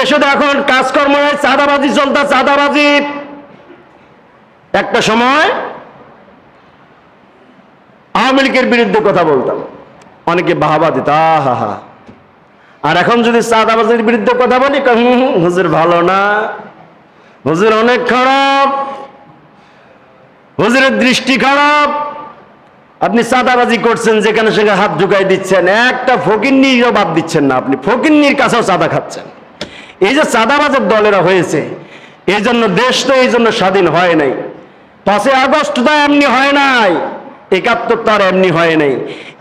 দেশে এখন কাজকর্ম চাঁদাবাজি চলতা, চাঁদাবাজি। একটা সময় আওয়ামী লীগের বিরুদ্ধে কথা বলতাম। অনেকে বাহাবা দিত আহা আর এখন যদি চাঁদাবাজির বিরুদ্ধে কথা বলি হুজুর ভালো না। হুজুর অনেক খারাপ। হুজুরের দৃষ্টি খারাপ। আপনি চাঁদাবাজি করছেন, যেখানে সেখানে হাত ঢুকাই দিচ্ছেন। একটা ফকিন্নিরও বাদ দিচ্ছেন না আপনি। ফকিন্নির কাছেও চাঁদা খাচ্ছেন। এই যে চাঁদাবাজের দলেরা হয়েছে, এই জন্য দেশ তো এই জন্য স্বাধীন হয় নাই। পাঁচই আগস্ট তো এমনি হয় নাই, একাত্তর তার এমনি হয় নাই।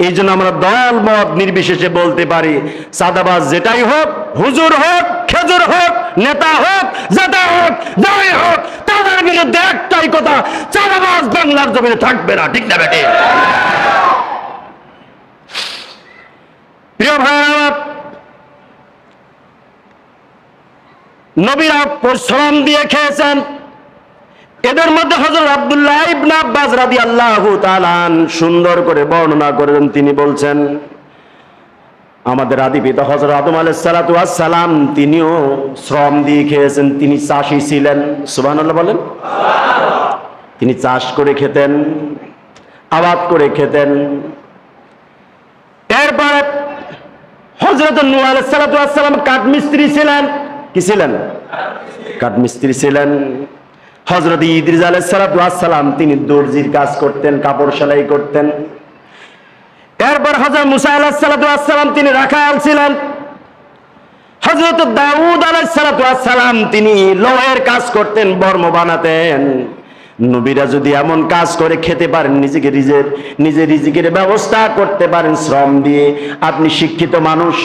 এই জন্য আমরা দল মত নির্বিশেষে বলতে পারি, চাঁদাবাজ যেটাই হোক, হুজুর হোক, খেজুর হোক, নেতা হোক যেটা হোক যাই হোক, তাদের বিরুদ্ধে একটাই কথা, চাঁদাবাজ বাংলার জমিনে থাকবে না, ঠিক না বেটে? প্রিয় ভাই আমার নবীরা পরিশ্রম দিয়ে খেয়েছেন। এদের মধ্যে হজরত আব্দুল্লাহ ইবনে আব্বাস রাদিয়াল্লাহু তাআলা সুন্দর করে বর্ণনা করেন। তিনি বলছেন, আমাদের আদি পিতা হজরত আদম আলাইহিস সালাম, তিনিও শ্রম দিয়ে খেয়েছেন। তিনি চাষি ছিলেন। সুবহানাল্লাহ বলেন। তিনি চাষ করে খেতেন, আবাদ করে খেতেন। এরপরে হজরত সালাতু ওয়াস সালাম কাঠমিস্ত্রি ছিলেন। কি ছিলেন? কাঠমিস্ত্রি ছিলেন। হজরত ইদ্রিজ আলাইসালাম তিনি দর্জির কাজ করতেন, কাপড় সেলাই করতেন। এরপর হজরত মুসা আলাহাম তিনি রাখাল ছিলেন। হজরত দাউদ আলাহাম তিনি লোহের কাজ করতেন, বর্ম বানাতেন। নবীরা যদি এমন কাজ করে খেতে পারেন, নিজেকে নিজের নিজের রিজিকের ব্যবস্থা করতে পারেন শ্রম দিয়ে। আপনি শিক্ষিত মানুষ,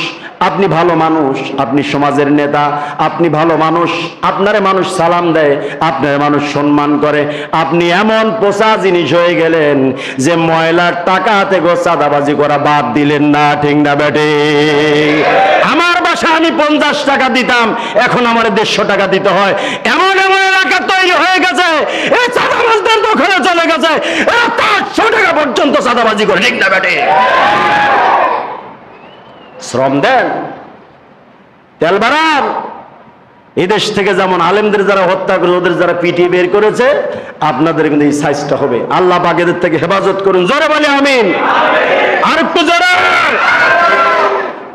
আপনি ভালো মানুষ, আপনি সমাজের নেতা, আপনি ভালো মানুষ, আপনারে মানুষ সালাম দেয়, আপনার মানুষ সম্মান করে। আপনি এমন পোষা জিনিস হয়ে গেলেন যে ময়লার টাকা হাতে গো চাঁদাবাজি করা বাদ দিলেন না, ঠিক না বেটে আমার বাসা আমি পঞ্চাশ টাকা দিতাম, এখন আমার দেড়শো টাকা দিতে হয়। এমন এমন এলাকা তৈরি হয়ে গেছে চলে গেছে টাকা পর্যন্ত চাঁদাবাজি করে, ঠিক না শ্রম দেন, তেল বাড়ান। এই দেশ থেকে যেমন আলেমদের যারা হত্যা করে, ওদের যারা পিটিয়ে বের করেছে, আপনাদের কিন্তু এই সাইজটা হবে। আল্লাহ বাগেদের থেকে হেফাজত করুন। জোরে বলে, আমিন। আর একটু জোরে।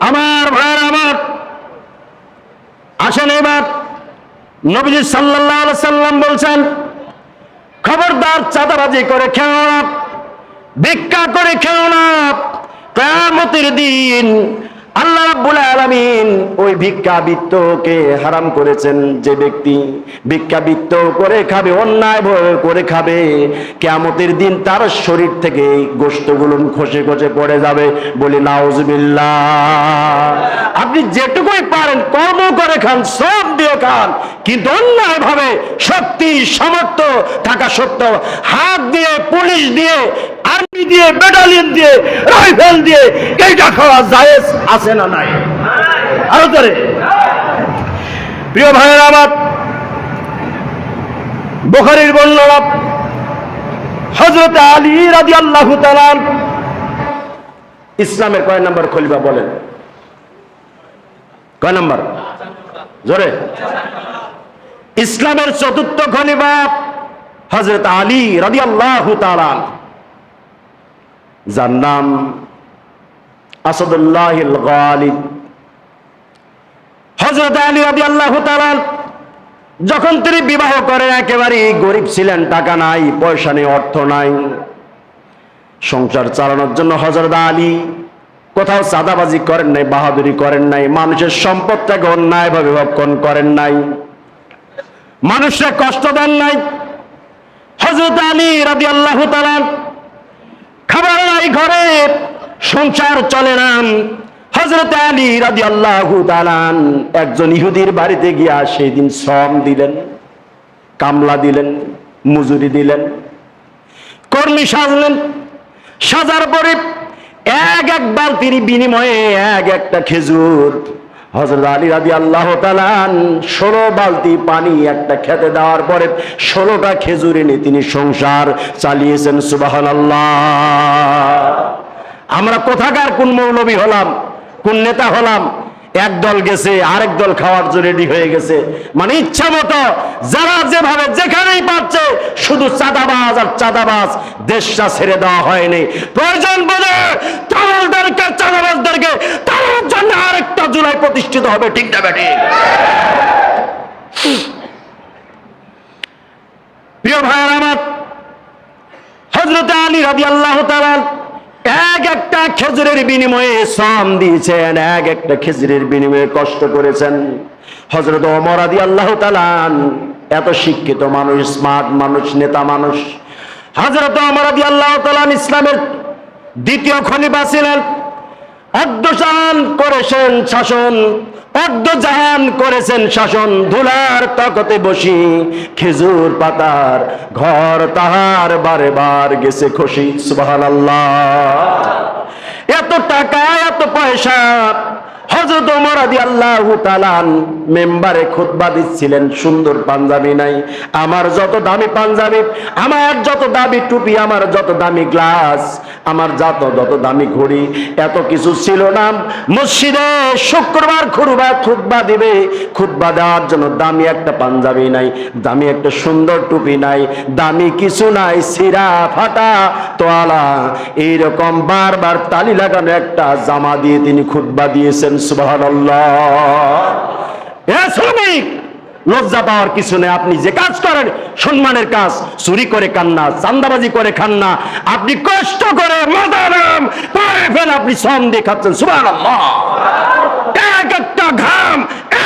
আমার ভাইয়ের আমার আসেন এবার। নবীজি সাল্লাহ সাল্লাম বলছেন, খবরদার চাঁদাবাজি করে খেও ভিক্ষা করে খেও না, কিয়ামতের দিন আল্লাহ ওই ভিক্ষাবৃত্তকে হারাম করেছেন যে ব্যক্তি ভিক্ষাবৃত্ত করে খাবে, অন্যায় করে খাবে দিন তার শরীর থেকে গোশতগুলো খসে খসে পড়ে যাবে বলি নাউজুবিল্লাহ। আপনি যেটুকুই পারেন কর্ম করে খান, সব দিয়ে খান, কিন্তু অন্যায় ভাবে শক্তি, সামর্থ্য থাকা সত্ত্বেও হাত দিয়ে, পুলিশ দিয়ে আর্মি দিয়ে ব্যাটালিয়ন দিয়ে রাইফেল দিয়ে, এইটা খাওয়া জায়েজ আছে না নাই? আরও ধরে প্রিয় ভাইয়ের, আমার বুখারীর বর্ণনা, হযরত আলী রাদিয়াল্লাহু তাআলা ইসলামের কয় নম্বর খলিফা বলেন? কয় নম্বর? জোরে। ইসলামের চতুর্থ খলিফা হযরত আলী রাদিয়াল্লাহু তাআলা। যার নাম আসাদুল্লাহিল গালিব। হযরত আলী রাদিয়াল্লাহু তাআলা যখন তিনি বিবাহ করেন একেবারে গরিব ছিলেন, টাকা নাই, পয়সা নেই, অর্থ নাই। সংসার চালানোর জন্য হযরত আলী কোথাও চাঁদাবাজি করেন নাই, বাহাদুরি করেন নাই, মানুষের সম্পদটাকে অন্যায়ভাবে ভক্ষণ করেন নাই। মানুষরা কষ্ট দেন নাই। হজরত আলী রাজি আল্লাহ খাবার নাই ঘরে সংসার চলে নাম হজরত আলী রাজি আল্লাহ একজন ইহুদির বাড়িতে গিয়া সেই দিন শ্রম দিলেন, কামলা দিলেন, মজুরি দিলেন, কর্মী সাজলেন। সাজার পরে এক এক বালতির বিনিময়ে এক একটা খেজুর হজরত আলী রাজি আল্লাহ তালান ষোলো বালতি পানি একটা খেতে দেওয়ার পরে ষোলোটা খেজুর এনে তিনি সংসার চালিয়েছেন সুবাহান আল্লাহ আমরা কোথাকার কোন মৌলবী হলাম, কোন নেতা হলাম এক দল গেছে, আরেক দল খাওয়ার জন্য রেডি হয়ে গেছে। মানে ইচ্ছা মতো যারা যেভাবে যেখানেই পাচ্ছে শুধু চাঁদাবাজ আর চাঁদাবাজ দেশটা ছেড়ে দেওয়া হয়নি। প্রয়োজন তারদেরকে চাঁদাবাজদেরকে তার জন্য আরেকটা জুলাই প্রতিষ্ঠিত হবে, ঠিক না প্রিয় ভাইয়ের আমার হজরত আলী রাজি আল্লাহ এক একটা খেজুরের বিনিময়ে শ্রম দিয়েছেন, এক একটা খেজুরের বিনিময়ে কষ্ট করেছেন। হজরত ওমর আদি আল্লাহ তালান এত শিক্ষিত মানুষ স্মার্ট মানুষ, নেতা মানুষ। হজরত অমরাদি আল্লাহ তালান ইসলামের দ্বিতীয় খলিফা ছিলেন। অর্ধশান করেছেন শাসন, অর্ধজাহান করেছেন শাসন, ধুলার তকতে বসি, খেজুর পাতার ঘর তাহার বারে বার গেছে খুশি সুবহান এত টাকা, এত পয়সা হজরত মরাদি আল্লাহ তালান মেম্বারে খুতবা দিচ্ছিলেন, সুন্দর পাঞ্জাবি নাই। আমার যত দামি পাঞ্জাবি, আমার যত দামি টুপি, আমার যত দামি গ্লাস, আমার যত যত দামি ঘড়ি, এত কিছু ছিল না। মসজিদে শুক্রবার খুরবা খুতবা দিবে। খুতবা দেওয়ার জন্য দামি একটা পাঞ্জাবি নাই, দামি একটা সুন্দর টুপি নাই, দামি কিছু নাই, সিরা, ফাটা, তোয়ালা। এইরকম বারবার তালি লাগানো একটা জামা দিয়ে তিনি খুতবা দিয়েছেন সুবাহ শ্রমিক লজ্জা পাওয়ার কিছু নেই, আপনি যে কাজ করেন, সম্মানের কাজ, চুরি করে খান না চান্দাবাজি করে খান না, আপনি কষ্ট করে মাদারাম ফেল আপনি শ্রম দিয়ে খাচ্ছেন সুবাহ এক একটা ঘাম,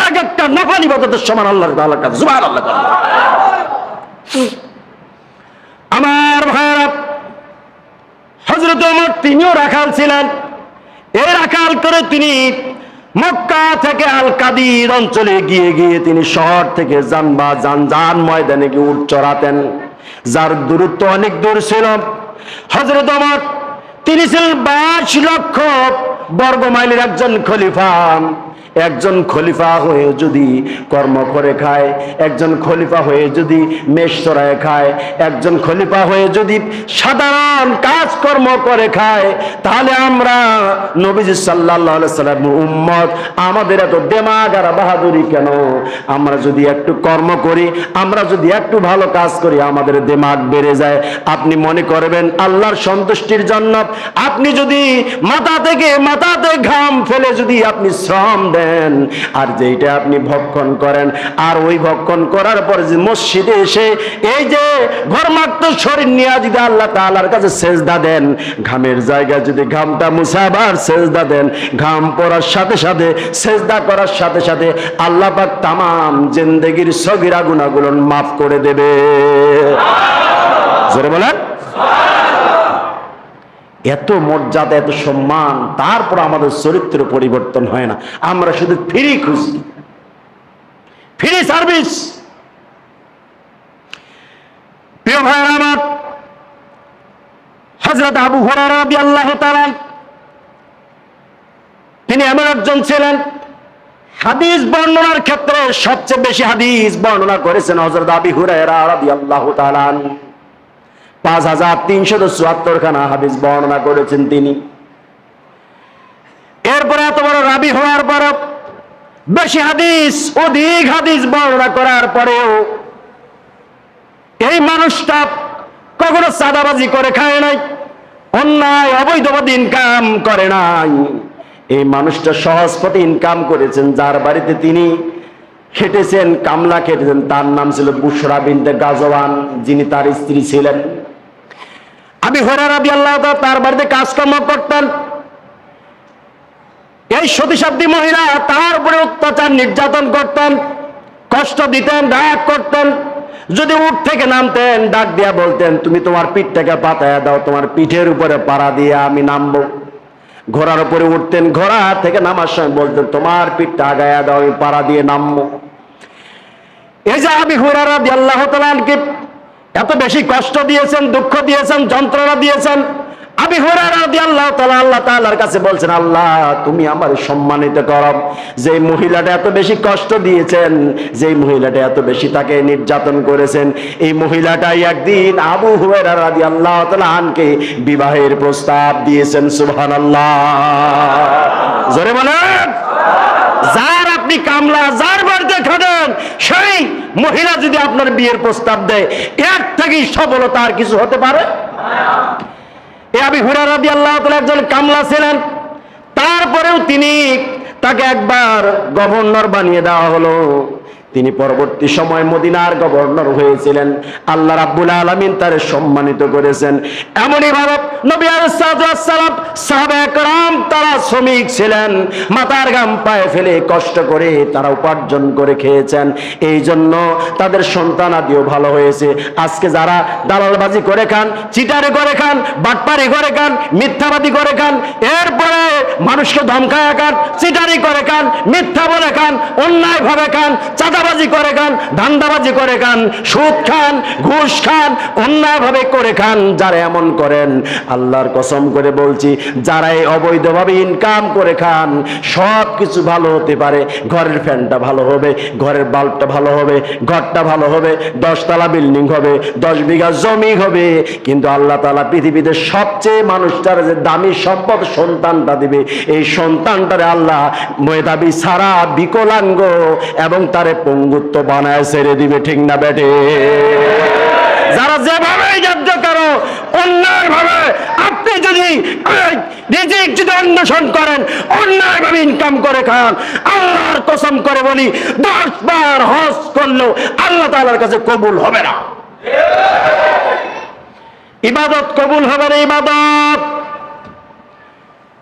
এক একটা নফানি বদতের সমান কাছে সুবাহ আল্লাহ আমার ভাইরা হজরত তিনিও রাখাল ছিলেন। এই রাখাল করে তিনি মক্কা থেকে আল কাদির অঞ্চলে গিয়ে গিয়ে তিনি শহর থেকে জানবা যান যান ময়দানে গিয়ে উঠ চড়াতেন। যার দূরত্ব অনেক দূর ছিল। হজরত আমার তিনি ছিলেন বাইশ লক্ষ বর্গমাইলের একজন খলিফা। একজন খলিফা হয়ে যদি কর্ম করে খায়, একজন খলিফা হয়ে যদি মেষ চড়ায় খায়, একজন খলিফা হয়ে যদি সাধারণ কাজকর্ম করে খায়, তাহলে আমরা নবীজি সাল্লাহ সাল্লাম উম্মত, আমাদের এত দেমাগ আর বাহাদুরি কেন? আমরা যদি একটু কর্ম করি, আমরা যদি একটু ভালো কাজ করি, আমাদের দেমাগ বেড়ে যায়। আপনি মনে করবেন আল্লাহর সন্তুষ্টির জন্য আপনি যদি মাথা থেকে মাথাতে ঘাম ফেলে যদি আপনি শ্রম দেন আর যেইটা আপনি ভক্ষণ করেন, আর ওই ভক্ষণ করার পর যে মসজিদে এসে এই যে ঘরমাক্ত শরীর নিয়ে যদি আল্লাহ তাআলার কাছে সেজদা দেন, ঘামের জায়গায় যদি ঘামটা মুসাবার সেজদা দেন, ঘাম পড়ার সাথে সাথে, সেজদা করার সাথে সাথে আল্লাহ পাক তামাম জিন্দেগির সগিরা গুণাগুলো মাফ করে দেবে। বলেন? এত মর্যাদা, এত সম্মান, তারপর আমাদের চরিত্র পরিবর্তন হয় না। আমরা শুধু ফ্রি খুঁজি। Free service. হজরত আবু আল্লাহ তিনি এমন একজন ছিলেন, হাদিস বর্ণনার ক্ষেত্রে সবচেয়ে বেশি হাদিস বর্ণনা করেছেন হজরত আবি হুরায়রা রাদিয়াল্লাহু তাআলা পাঁচ হাজার তিনশো চুয়াত্তর খানা হাদিস বর্ণনা করেছেন তিনি। এরপরে এত বড় রাবি হওয়ার পর বেশি হাদিস, অধিক হাদিস বর্ণনা করার পরেও এই মানুষটা কখনো চাঁদাবাজি করে খায় নাই, অন্যায় অবৈধবাদ ইনকাম করে নাই। এই মানুষটা সহজ ইনকাম করেছেন, যার বাড়িতে তিনি খেটেছেন, কামলা খেটেছেন, তার নাম ছিল বুসরা বিনতে গাজওয়ান, যিনি তার স্ত্রী ছিলেন। আমি হরার আবি আল্লাহ তার বাড়িতে কাজকর্ম করতেন। এই সতীসাধ্যী মহিলা তার উপরে অত্যাচার, নির্যাতন করতেন, কষ্ট দিতেন, রাগ করতেন। যদি উঠ থেকে নামতেন, ডাক দিয়া বলতেন, তুমি তোমার পিঠটাকে পাতায়া দাও, তোমার পিঠের উপরে পাড়া দিয়ে আমি নামবো। ঘোড়ার উপরে উঠতেন, ঘোড়া থেকে নামার সময় বলতেন, তোমার পিঠটা আগায়া দাও, আমি পাড়া দিয়ে নামবো। এই যে আমি হুরারা আল্লাহ তালাকে এত বেশি কষ্ট দিয়েছেন, দুঃখ দিয়েছেন, যন্ত্রণা দিয়েছেন। আমি আল্লাহ তালা আল্লাহ তালার কাছে বলছেন, আল্লাহ, তুমি আমার সম্মানিত করব যে মহিলাটা এত বেশি কষ্ট দিয়েছেন যে মহিলাটা এত বেশি তাকে নির্যাতন করেছেন, এই মহিলাটাই একদিন আবু রাদি আল্লাহ তালা আনকে বিবাহের প্রস্তাব দিয়েছেন সুবহান আল্লাহ জোরে বলেন। আপনি কামলা যার বাড়িতে খাবেন সেই মহিলা যদি আপনার বিয়ের প্রস্তাব দেয়, এর থেকেই সফলতা আর কিছু হতে পারে? এ আবি হুরা আল্লাহ একজন কামলা ছিলেন। তারপরেও তিনি তাকে একবার গভর্নর বানিয়ে দেওয়া হলো। তিনি পরবর্তী সময় মদিনার গভর্নর হয়েছিলেন। আল্লাহ রাব্বুল আলামিন তারে সম্মানিত করেছেন। এমনই ভাবে নবী আলাইহিস সালাম সাহাবা একরাম তারা শ্রমিক ছিলেন। মাথার গাম পায়ে ফেলে কষ্ট করে তারা উপার্জন করে খেয়েছেন। এই জন্য তাদের সন্তান আদিও ভালো হয়েছে। আজকে যারা দালালবাজি করে খান, চিটারে করে খান, বাটপারি করে খান, মিথ্যাবাদী করে খান, এরপরে মানুষকে ধমকায় খান, চিটারি করে খান, মিথ্যা বলে খান অন্যায় ভাবে খান চাঁদাবাজি করে খান, ধান্দাবাজি করে খান, সুদ খান, ঘুষ খান অন্যায় ভাবে করে খান, যারা এমন করেন, আল্লাহর কসম করে বলছি যারা এই অবৈধভাবে ইনকাম করে খান সব কিছু ভালো হতে পারে, ঘরের ফ্যানটা ভালো হবে, ঘরের বাল্বটা ভালো হবে, ঘরটা ভালো হবে, দশতলা বিল্ডিং হবে, দশ বিঘা জমি হবে, কিন্তু আল্লাহ তালা পৃথিবীতে সবচেয়ে মানুষটার যে দামি সম্পদ সন্তানটা দিবে, এই সন্তানটারে আল্লাহ মেধাবী সারা বিকলাঙ্গ এবং তারে পঙ্গুত্ব বানায় ছেড়ে দিবে, ঠিক না বেটে? যারা যেভাবে যাজ্য করো অন্যায় ভাবে আপনি যদি রিজিক যদি অন্বেষণ করেন অন্যায় ভাবে ইনকাম করে খান, আল্লাহর কসম করে বলি দশ বার হজ করলেও আল্লাহ তালার কাছে কবুল হবে না। ইবাদত কবুল হবে না ইবাদত।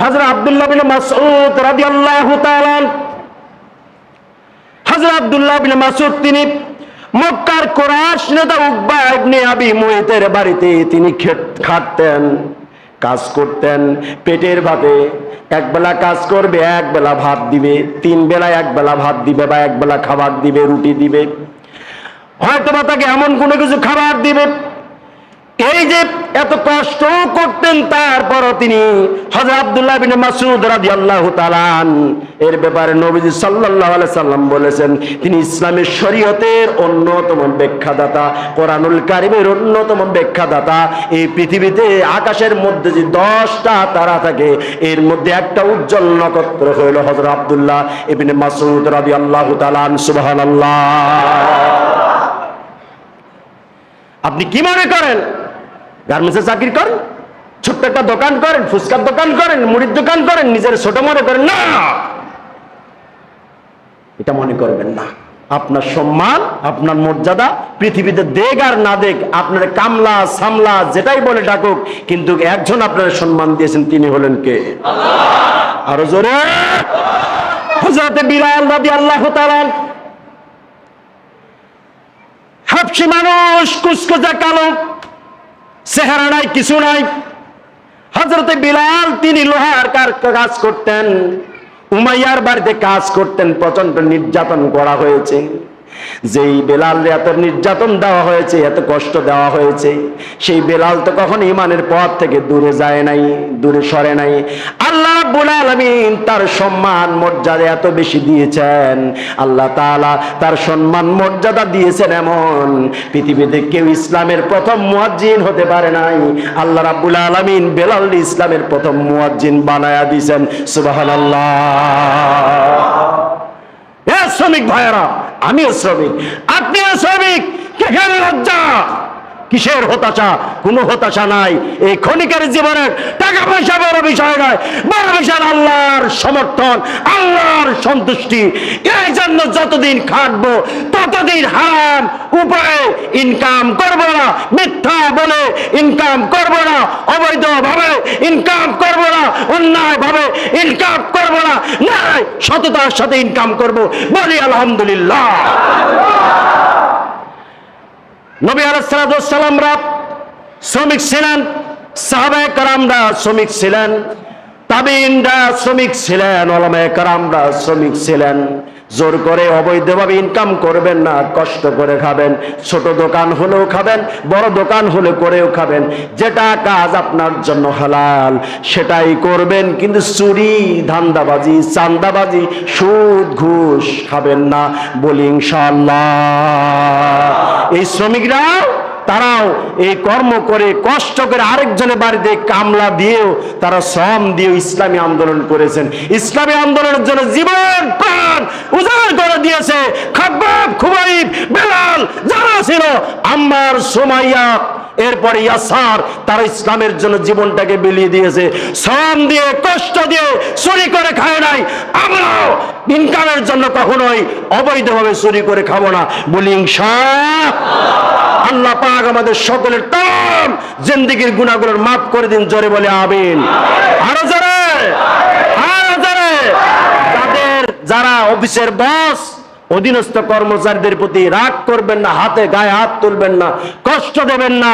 হযরত আব্দুল্লাহ বিন মাসউদ রাদিয়াল্লাহু তাআলা হযরত আব্দুল্লাহ বিন মাসউদ তিনি মক্কার কোরাশ নেতা উকবা ইবনে আবি মুয়িতের বাড়িতে তিনি খাটতেন, কাজ করতেন, পেটের ভাতে এক বেলা কাজ করবে, এক বেলা ভাত দিবে, তিন বেলা এক বেলা ভাত দিবে বা এক বেলা খাবার দিবে, রুটি দিবে। হয়তো বা তাকে এমন কোনো কিছু খাবার দিবে এই যে এত কষ্ট করতেন তারপরও তিনি হযরত আব্দুল্লাহ বিন রাদিয়াল্লাহু তাআলা আন এর ব্যাপারে নবীজি আলাইহি সাল্লাম বলেছেন, তিনি ইসলামের শরীয়তের অন্যতম ব্যাখ্যাদাতা, কোরআনুল কারীমের অন্যতম ব্যাখ্যাদাতা। এই পৃথিবীতে আকাশের মধ্যে যে দশটা তারা থাকে, এর মধ্যে একটা উজ্জ্বল নক্ষত্র হইল হযরত আব্দুল্লাহ ইবনে মাসউদ রাদিয়াল্লাহু তাআলা আন সুবহানাল্লাহ। আপনি কি মনে করেন? গার্মেন্টসে চাকরি করেন, ছোট্ট একটা দোকান করেন, ফুচকার দোকান করেন, মুড়ির দোকান করেন, নিজের ছোট মনে করেন, না! এটা মনে করবেন না। আপনার সম্মান, আপনার মর্যাদা পৃথিবীতে দেখ আর না দেখ, আপনার কামলা, সামলা, যেটাই বলে ডাকুক, কিন্তু একজন আপনার সম্মান দিয়েছেন, তিনি হলেন কে? আরও জোরে! হজরতে বিলাল রাদি আল্লাহ হাফসি মানুষ কুচকুচা কালো। চেহারা নাই, কিছু নাই। হজরতে বিলাল, তিনি লোহার কাজ করতেন, উমাইয়ার বাড়িতে কাজ করতেন প্রচণ্ড নির্যাতন করা হয়েছে। যেই বেলাল এত নির্যাতন দেওয়া হয়েছে, এত কষ্ট দেওয়া হয়েছে, সেই বেলাল তো কখন ইমানের পথ থেকে দূরে যায় নাই, দূরে সরে নাই। আল্লাহ রাব্বুল তার সম্মান, মর্যাদা এত বেশি দিয়েছেন। আল্লাহ তাআলা তার সম্মান, মর্যাদা দিয়েছেন এমন। পৃথিবীতে কেউ ইসলামের প্রথম মুয়াজ্জিন হতে পারে নাই। আল্লাহ রাব্বুল আলামিন বেলাল ইসলামের প্রথম মুয়াজ্জিন বানায়া দিয়েছেন। সুবহানাল্লাহ। এ শ্রমিক ভাইয়েরা আমিও শ্রমিক আপনিও শ্রমিক কেখানে লজ্জা? কিসের হতাশা? কোনো হতাশা নাই। এই ক্ষণিকের জীবনের টাকা পয়সা বড় বিষয় নয়, বড় বিষয় আল্লাহর সমর্থন, আল্লাহর সন্তুষ্টি। এই জন্য যতদিন খাটবো, ততদিন হারাম উপায়ে ইনকাম করব না, মিথ্যা বলে ইনকাম করব না, অবৈধভাবে ইনকাম করব না অন্যায় ভাবে ইনকাম করব না, নাই, সততার সাথে ইনকাম করব। বলি আলহামদুলিল্লাহ। নবী আলাইসালামরা শ্রমিক ছিলেন, সাহাবায় কারামরা শ্রমিক ছিলেন, তাবিনরা শ্রমিক ছিলেন, ওলামায়ে কারামরা শ্রমিক ছিলেন। জোর করে অবৈধভাবে ইনকাম করবেন না, কষ্ট করে খাবেন। ছোট দোকান হলেও খাবেন, বড় দোকান হলে করেও খাবেন। যেটা কাজ আপনার জন্য হালাল, সেটাই করবেন, কিন্তু চুরি, ধান্দাবাজি, চান্দাবাজি, সুদ, ঘুষ খাবেন না। বলি ইনশাল্লাহ এই শ্রমিকরা তারাও এই কর্ম করে কষ্ট করে আরেকজনের বাড়িতে কামলা দিয়েও তারা শ্রম দিয়ে ইসলামী আন্দোলন করেছেন। ইসলামী আন্দোলনের জন্য জীবন, প্রাণ উজাড় করে দিয়েছে। খাবাব খুবাইব, বেলাল যারা ছিল আমার সোমাইয়া এরপরে ইয়াসার তারা ইসলামের জন্য জীবনটাকে বিলিয়ে দিয়েছে। শ্রম দিয়ে, কষ্ট দিয়ে, চুরি করে খায় নাই। আমরাও ইনকামের জন্য কখনোই অবৈধভাবে চুরি করে খাব না। বলি আল্লাহ। পাক আমাদের সকলের তাম জিন্দিগির গুণাগুলোর মাফ করে দিন, জোরে বলে আবেন আরও জোরে আরও জোরে। তাদের যারা অফিসের বস অধীনস্থ কর্মচারীদের প্রতি রাগ করবেন না, হাতে গায়ে হাত তুলবেন না, কষ্ট দেবেন না।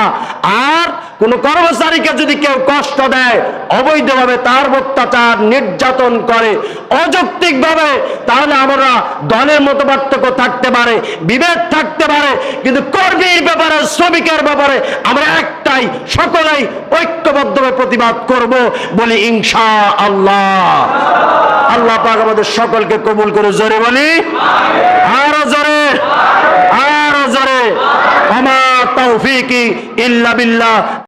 আর কোন কর্মচারীকে যদি কেউ কষ্ট দেয়, অবৈধভাবে তার অত্যাচার নির্যাতন করে অযৌক্তিক ভাবে তাহলে আমরা দলের মতো পার্থক্য থাকতে পারে, বিভেদ থাকতে পারে, কিন্তু কর্মীর ব্যাপারে, শ্রমিকের ব্যাপারে আমরা একটাই, সকলেই ঐক্যবদ্ধভাবে প্রতিবাদ করব বলি ইনশা আল্লাহ। আল্লাহ পাক আমাদের সকলকে কবুল করে জোরে বলি। আরও জোরে আরও জোরে। আমার তৌফিকি ইল্লা বিল্লাহ।